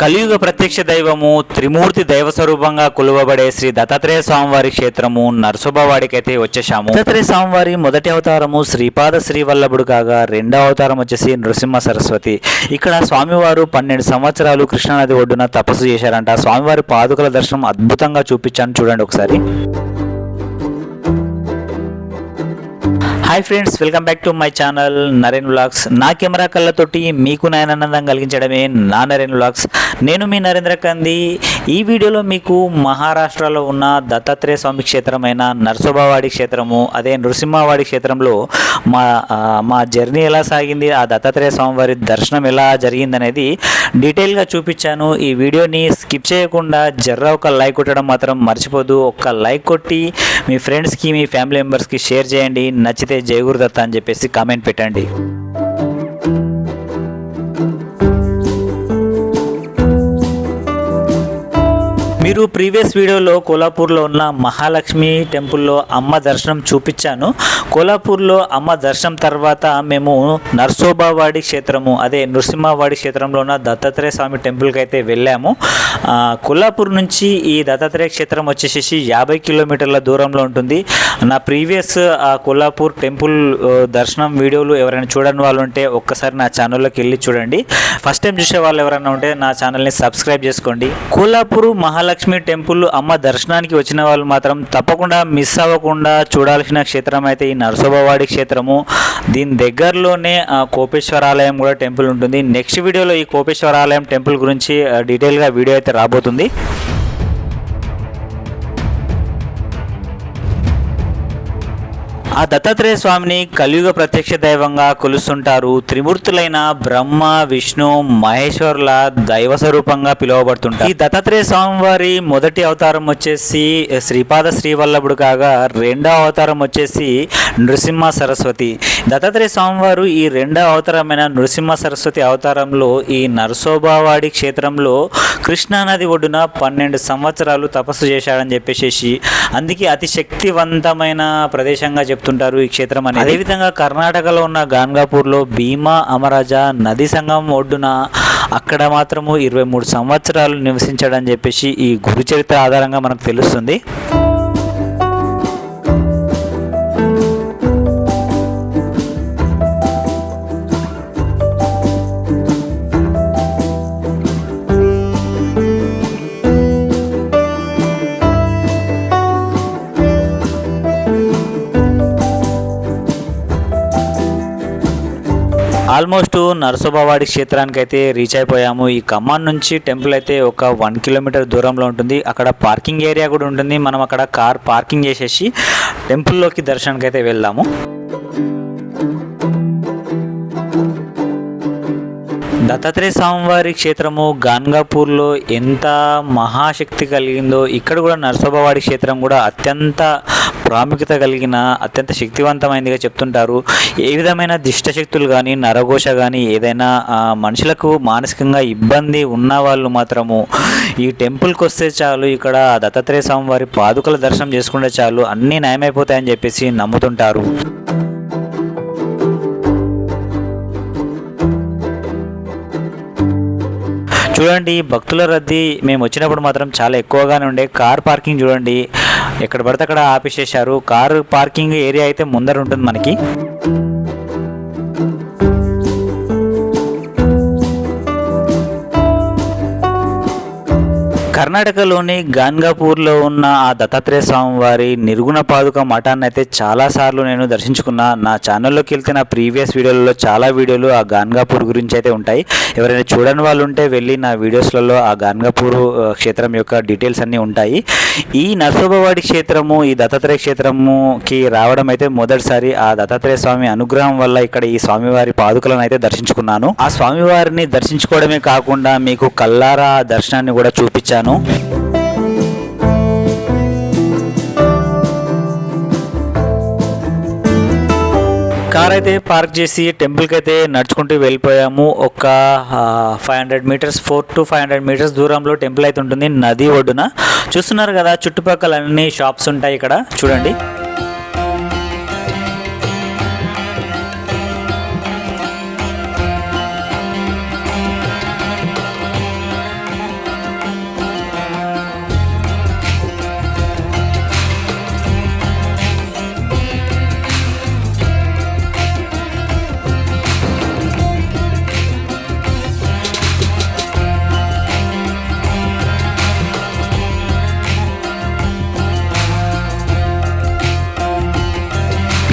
కలియుగ ప్రత్యక్ష దైవము త్రిమూర్తి దైవ స్వరూపంగా కొలువబడే శ్రీ దత్తాత్రేయ స్వామివారి క్షేత్రము నరసోబవాడికి వచ్చేసాము దత్తాత్రేయ స్వామివారి మొదటి అవతారము శ్రీపాద శ్రీవల్లభుడు కాగా రెండవ అవతారం వచ్చేసి నృసింహ సరస్వతి. ఇక్కడ స్వామివారు పన్నెండు సంవత్సరాలు కృష్ణానది ఒడ్డున తపస్సు చేశారంట. స్వామివారి పాదుకల దర్శనం అద్భుతంగా చూపించాను చూడండి ఒకసారి. Hi friends welcome back to my channel Naren vlogs నా కెమెరా కళ్ళతోటి మీకు నయనానందం కలిగించడమే నా నరేన్ వ్లాగ్స్ నేను మీ నరేంద్ర కంది ఈ వీడియోలో మీకు మహారాష్ట్రలో ఉన్న దత్తాత్రేయ స్వామి క్షేత్రమైన నరసోబావాడి క్షేత్రము అదే నృసింహవాడి క్షేత్రంలో మా మా జర్నీ ఎలా సాగింది ఆ దత్తాత్రేయ స్వామివారి దర్శనం ఎలా జరిగిందనేది డీటెయిల్గా చూపించాను. ఈ వీడియోని స్కిప్ చేయకుండా జర్ర ఒక లైక్ కొట్టడం మాత్రం మర్చిపోదు. ఒక్క లైక్ కొట్టి మీ ఫ్రెండ్స్కి మీ ఫ్యామిలీ మెంబర్స్కి షేర్ చేయండి. నచ్చితే జై అని చెప్పేసి కామెంట్ పెట్టండి. మీరు ప్రీవియస్ వీడియోలో కోలాపూర్లో ఉన్న మహాలక్ష్మి టెంపుల్లో అమ్మ దర్శనం చూపించాను. కోలాపూర్లో అమ్మ దర్శనం తర్వాత మేము నర్సోబావాడి క్షేత్రము అదే నృసింహవాడి క్షేత్రంలో ఉన్న దత్తాత్రేయ స్వామి టెంపుల్కి అయితే వెళ్ళాము. కొల్లాపూర్ నుంచి ఈ దత్తాత్రేయ క్షేత్రం వచ్చేసేసి యాభై కిలోమీటర్ల దూరంలో ఉంటుంది. నా ప్రీవియస్ ఆ కొల్లాపూర్ టెంపుల్ దర్శనం వీడియోలు ఎవరైనా చూడని వాళ్ళు ఉంటే ఒక్కసారి నా ఛానల్లోకి వెళ్ళి చూడండి. ఫస్ట్ టైం చూసే వాళ్ళు ఎవరైనా ఉంటే నా ఛానల్ని సబ్స్క్రైబ్ చేసుకోండి. కోల్హాపూర్ మహాలక్ష్మి టెంపుల్ అమ్మ దర్శనానికి వచ్చిన వాళ్ళు మాత్రం తప్పకుండా మిస్ అవ్వకుండా చూడాల్సిన క్షేత్రం అయితే ఈ నరసోబవాడి క్షేత్రము. దీని దగ్గరలోనే కోపేశ్వరాలయం కోపేశ్వర ఆలయం కూడా టెంపుల్ ఉంటుంది. నెక్స్ట్ వీడియోలో ఈ కోపేశ్వర ఆలయం టెంపుల్ గురించి డీటెయిల్గా వీడియో అయితే రాబోతుంది. ఆ దత్తాత్రేయ స్వామిని కలియుగ ప్రత్యక్ష దైవంగా కొలుస్తుంటారు. త్రిమూర్తులైన బ్రహ్మ విష్ణు మహేశ్వరుల దైవ స్వరూపంగా పిలువబడుతుంటారు. ఈ దత్తాత్రేయ స్వామి వారి మొదటి అవతారం వచ్చేసి శ్రీపాద శ్రీవల్లభుడు కాగా రెండవ అవతారం వచ్చేసి నృసింహ సరస్వతి. దత్తాత్రేయ స్వామివారు ఈ రెండవ అవతారమైన నృసింహ సరస్వతి అవతారంలో ఈ నరసోబావాడి క్షేత్రంలో కృష్ణానది ఒడ్డున పన్నెండు సంవత్సరాలు తపస్సు చేశాడని చెప్పేసి అందుకే అతి శక్తివంతమైన ప్రదేశంగా చెప్తారు. చెప్తుంటారు ఈ క్షేత్రం అని అదేవిధంగా కర్ణాటకలో ఉన్న గాన్గాపూర్లో భీమా అమరాజ నది సంఘం ఒడ్డున అక్కడ మాత్రము ఇరవై మూడు సంవత్సరాలు నివసించాడని చెప్పేసి ఈ గురుచరిత్ర ఆధారంగా మనకు తెలుస్తుంది. ఆల్మోస్ట్ నరసోబావాడి క్షేత్రానికి అయితే రీచ్ అయిపోయాము. ఈ ఖమ్మం నుంచి టెంపుల్ అయితే ఒక వన్ కిలోమీటర్ దూరంలో ఉంటుంది. అక్కడ పార్కింగ్ ఏరియా కూడా ఉంటుంది. మనం అక్కడ కార్ పార్కింగ్ చేసేసి టెంపుల్లోకి దర్శనానికి అయితే వెళ్దాము. దత్తాత్రేయ స్వామివారి క్షేత్రము గాన్గాపూర్లో ఎంత మహాశక్తి కలిగిందో ఇక్కడ కూడా నరసోబవాడి క్షేత్రం కూడా అత్యంత ప్రాముఖ్యత కలిగిన అత్యంత శక్తివంతమైనదిగా చెప్తుంటారు. ఏ విధమైన దిష్టశక్తులు కానీ నరఘోష కానీ ఏదైనా మనుషులకు మానసికంగా ఇబ్బంది ఉన్న వాళ్ళు మాత్రము ఈ టెంపుల్కి వస్తే చాలు ఇక్కడ దత్తాత్రేయ స్వామి వారి పాదుకల దర్శనం చేసుకుంటే చాలు అన్నీ నయమైపోతాయని చెప్పేసి నమ్ముతుంటారు. చూడండి భక్తుల రద్దీ మేము వచ్చినప్పుడు మాత్రం చాలా ఎక్కువగానే ఉండే. కార్ పార్కింగ్ చూడండి ఎక్కడ పడితే అక్కడ ఆపేసేసారు కారు పార్కింగ్ ఏరియా అయితే ముందర ఉంటుంది మనకి. కర్ణాటకలోని గాన్గాపూర్లో ఉన్న ఆ దత్తాత్రేయ స్వామి వారి నిర్గుణ పాదుక మఠాన్ని అయితే చాలాసార్లు నేను దర్శించుకున్నా. నా ఛానల్లోకి వెళ్తే నా ప్రీవియస్ వీడియోలలో చాలా వీడియోలు ఆ గాన్గాపూర్ గురించి అయితే ఉంటాయి. ఎవరైనా చూడని వాళ్ళు ఉంటే వెళ్ళి నా వీడియోస్లలో ఆ గాన్గాపూర్ క్షేత్రం యొక్క డీటెయిల్స్ అన్నీ ఉంటాయి. ఈ నరసోబవాడి క్షేత్రము ఈ దత్తాత్రేయ క్షేత్రముకి రావడం అయితే మొదటిసారి ఆ దత్తాత్రేయ స్వామి అనుగ్రహం వల్ల ఇక్కడ ఈ స్వామివారి పాదుకలను అయితే దర్శించుకున్నాను. ఆ స్వామివారిని దర్శించుకోవడమే కాకుండా మీకు కల్లారా దర్శనాన్ని కూడా చూపించాను. కార్ అయితే పార్క్ చేసి టెంపుల్కి అయితే నడుచుకుంటూ వెళ్ళిపోయాము. ఒక five hundred meters four to five hundred meters దూరంలో టెంపుల్ అయితే ఉంటుంది నది ఒడ్డున. చూస్తున్నారు కదా చుట్టుపక్కల అన్ని షాప్స్ ఉంటాయి ఇక్కడ. చూడండి.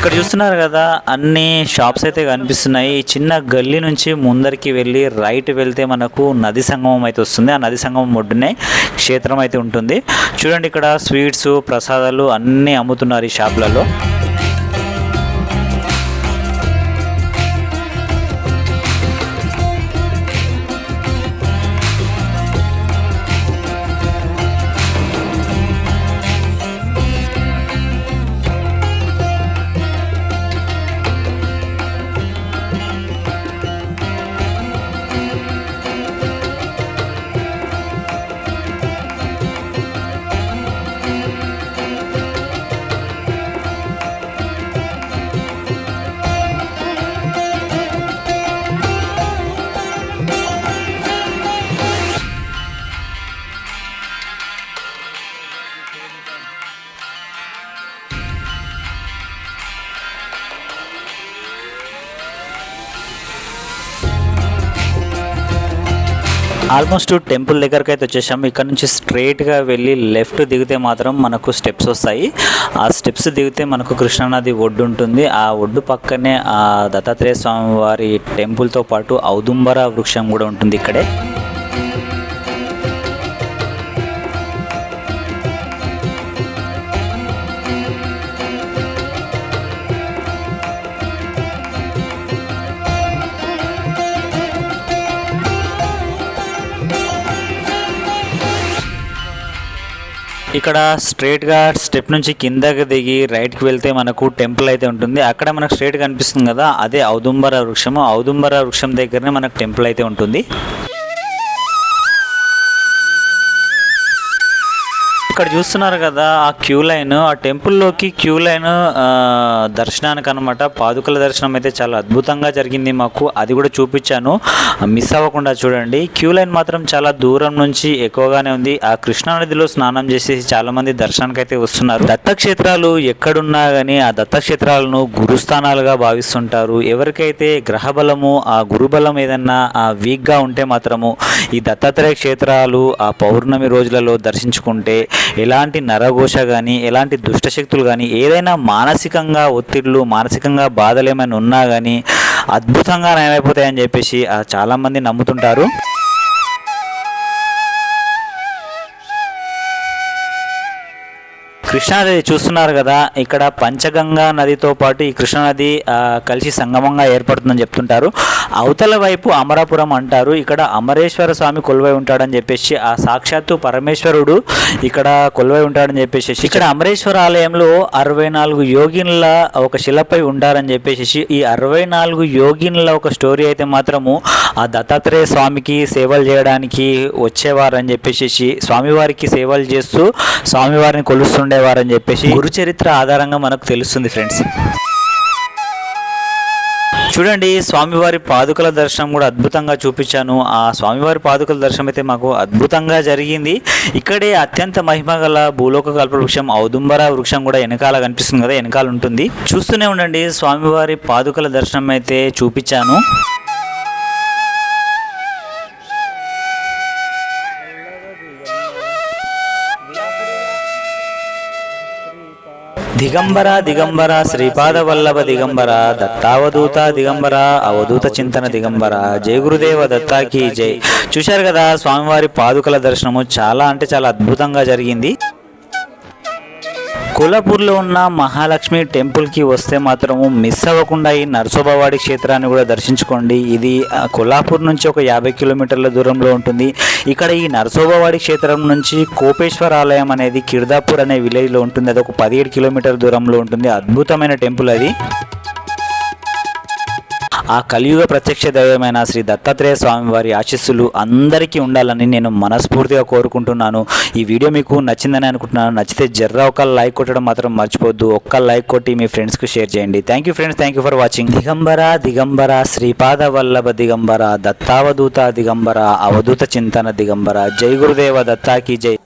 ఇక్కడ చూస్తున్నారు కదా అన్ని షాప్స్ అయితే కనిపిస్తున్నాయి. చిన్న గల్లీ నుంచి ముందరికి వెళ్ళి రైట్ వెళ్తే మనకు నది సంగమం అయితే వస్తుంది. ఆ నది సంగమం ఒడ్డునే క్షేత్రం అయితే ఉంటుంది. చూడండి ఇక్కడ స్వీట్స్ ప్రసాదాలు అన్నీ అమ్ముతున్నారు ఈ షాప్లలో ఆల్మోస్ట్ టెంపుల్ దగ్గరకు అయితే వచ్చేసాము ఇక్కడ నుంచి స్ట్రైట్గా వెళ్ళి లెఫ్ట్ దిగితే మాత్రం మనకు స్టెప్స్ వస్తాయి. ఆ స్టెప్స్ దిగితే మనకు కృష్ణానది ఒడ్డు ఉంటుంది. ఆ ఒడ్డు పక్కనే ఆ దత్తాత్రేయ స్వామి వారి టెంపుల్తో పాటు ఔదుంబర వృక్షం కూడా ఉంటుంది ఇక్కడే. ఇక్కడ స్ట్రేట్గా స్టెప్ నుంచి కిందకి దిగి రైట్కి వెళ్తే మనకు టెంపుల్ అయితే ఉంటుంది. అక్కడ మనకు స్ట్రైట్ కనిపిస్తుంది కదా అదే ఔదుంబర వృక్షము. ఔదుంబర వృక్షం దగ్గరనే మనకు టెంపుల్ అయితే ఉంటుంది. ఇక్కడ చూస్తున్నారు కదా ఆ క్యూ లైన్. ఆ టెంపుల్లోకి క్యూ లైన్ దర్శనానికి అనమాట పాదుకల దర్శనం అయితే చాలా అద్భుతంగా జరిగింది మాకు. అది కూడా చూపించాను. మిస్ అవ్వకుండా చూడండి. క్యూ లైన్ మాత్రం చాలా దూరం నుంచి ఎక్కువగానే ఉంది. ఆ కృష్ణా నదిలో స్నానం చేసేసి చాలామంది దర్శనానికి అయితే వస్తున్నారు. దత్తక్షేత్రాలు ఎక్కడున్నా కానీ ఆ దత్తక్షేత్రాలను గురుస్థానాలుగా భావిస్తుంటారు. ఎవరికైతే గ్రహ బలము ఆ గురుబలం ఏదన్నా ఆ వీక్గా ఉంటే మాత్రము ఈ దత్తాత్రేయ క్షేత్రాలు ఆ పౌర్ణమి రోజులలో దర్శించుకుంటే ఎలాంటి నరఘోష కానీ ఎలాంటి దుష్టశక్తులు కానీ ఏదైనా మానసికంగా ఒత్తిళ్ళు మానసికంగా బాధలు ఏమైనా ఉన్నా కానీ అద్భుతంగా నయమైపోతాయని చెప్పేసి చాలామంది నమ్ముతుంటారు. కృష్ణానది చూస్తున్నారు కదా ఇక్కడ పంచగంగా నదితో పాటు ఈ కృష్ణానది కలిసి సంగమంగా ఏర్పడుతుందని చెప్తుంటారు. అవతల వైపు అమరాపురం అంటారు. ఇక్కడ అమరేశ్వర స్వామి కొలువై ఉంటాడని చెప్పేసి ఆ సాక్షాత్తు పరమేశ్వరుడు ఇక్కడ కొలువై ఉంటాడని చెప్పేసి ఇక్కడ అమరేశ్వర ఆలయంలో అరవై నాలుగు యోగిన్ల ఒక శిలపై ఉంటారని చెప్పేసి ఈ అరవై నాలుగు యోగిన్ల ఒక స్టోరీ అయితే మాత్రము ఆ దత్తాత్రేయ స్వామికి సేవలు చేయడానికి వచ్చేవారని చెప్పేసి స్వామివారికి సేవలు చేస్తూ స్వామివారిని కొలుస్తుండేవారని చెప్పేసి గురు చరిత్ర ఆధారంగా మనకు తెలుస్తుంది ఫ్రెండ్స్. చూడండి స్వామివారి పాదుకల దర్శనం కూడా అద్భుతంగా చూపించాను. ఆ స్వామివారి పాదుకల దర్శనం అయితే మాకు అద్భుతంగా జరిగింది. ఇక్కడే అత్యంత మహిమ గల భూలోక కల్ప వృక్షం ఔదుంబర వృక్షం కూడా వెనకాల కనిపిస్తుంది కదా వెనకాల ఉంటుంది. చూస్తూనే ఉండండి స్వామివారి పాదుకల దర్శనం అయితే చూపించాను. దిగంబర దిగంబర శ్రీపాద వల్లభ దిగంబర దత్తావధూత దిగంబర అవధూత చింతన దిగంబర జయ గురుదేవ దత్తాకి జై చూశారు కదా స్వామివారి పాదుకల దర్శనము చాలా అంటే చాలా అద్భుతంగా జరిగింది. కొల్లాపూర్లో ఉన్న మహాలక్ష్మి టెంపుల్కి వస్తే మాత్రము మిస్ అవ్వకుండా ఈ నరసోబవాడి క్షేత్రాన్ని కూడా దర్శించుకోండి. ఇది ఆ, కొల్లాపూర్ నుంచి ఒక యాభై కిలోమీటర్ల దూరంలో ఉంటుంది. ఇక్కడ ఈ నరసోబవాడి క్షేత్రం నుంచి కోపేశ్వర ఆలయం అనేది కిర్దాపూర్ అనే విలేజ్లో ఉంటుంది. అది ఒక పదిహేడు కిలోమీటర్ల దూరంలో ఉంటుంది. అద్భుతమైన టెంపుల్ అది. ఆ కలియుగ ప్రత్యక్ష దైవమైన శ్రీ దత్తాత్రేయ స్వామి వారి ఆశీస్సులు అందరికీ ఉండాలని నేను మనస్ఫూర్తిగా కోరుకుంటున్నాను. ఈ వీడియో మీకు నచ్చిందని అనుకుంటున్నాను. నచ్చితే జర్రా ఒక లైక్ కొట్టడం మాత్రం మర్చిపోద్దు ఒక్క లైక్ కొట్టి మీ ఫ్రెండ్స్కి షేర్ చేయండి. Thank you friends thank you for watching Digambara Digambara Shripada Vallabha Digambara Dattavadhuta Digambara అవధూత చింతన దిగంబర. జై గురుదేవ దత్తాకి జై.